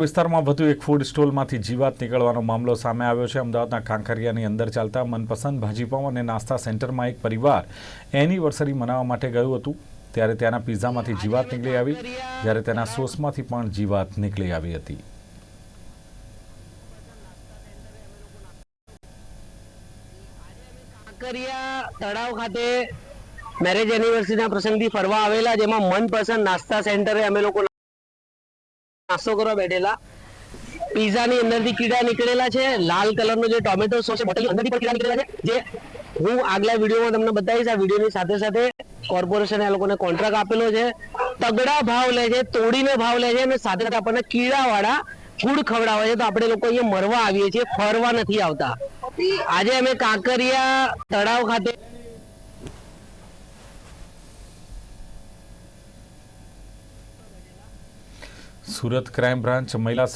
વિસ્તારમાં વધુ એક ફૂડ સ્ટોલમાંથી જીવાત નીકળવાનો મામલો સામે આવ્યો છે. અમદાવાદના કાંકરિયાની અંદર ચાલતા મનપસંદ ભાજીપાઉં અને નાસ્તા સેન્ટરમાં એક પરિવાર એનિવર્સરી મનાવવા માટે ગયું હતું. ત્યારે ત્યાંના પિઝામાંથી જીવાત નીકળી આવી, જ્યારે તેના સોસમાંથી પણ જીવાત નીકળી આવી હતી. કાંકરિયા તળાવ ખાતે મેરેજ એનિવર્સરીના પ્રસંગથી ફરવા આવેલા, જેમાં મનપસંદ નાસ્તા સેન્ટરે અમે લોકો નાસ્તો કરવા બેઠેલા. પીઝાની અંદરથી કીડા નીકળેલા છે. લાલ કલરનો જે ટોમેટો સોસ છે, બોટલની અંદરથી પણ કીડા નીકળેલા છે. જે હું આગલા વિડીયોમાં તમને બતાવીશ. આ વિડીયોની સાથે સાથે કોર્પોરેશને આ લોકોને કોન્ટ્રાક્ટ આપેલો છે. તગડા ભાવ લે છે, તોડીને ભાવ લે છે અને સાથે સાથે આપણને કીડાવાળા ફૂડ ખવડાવે છે. તો આપણે લોકો અહીંયા મરવા આવીએ છીએ. ફરવા નથી આવતા. આજે અમે કાંકરિયા તળાવ ખાતે સુરત ક્રાઇમ બ્રાન્ચ મહિલા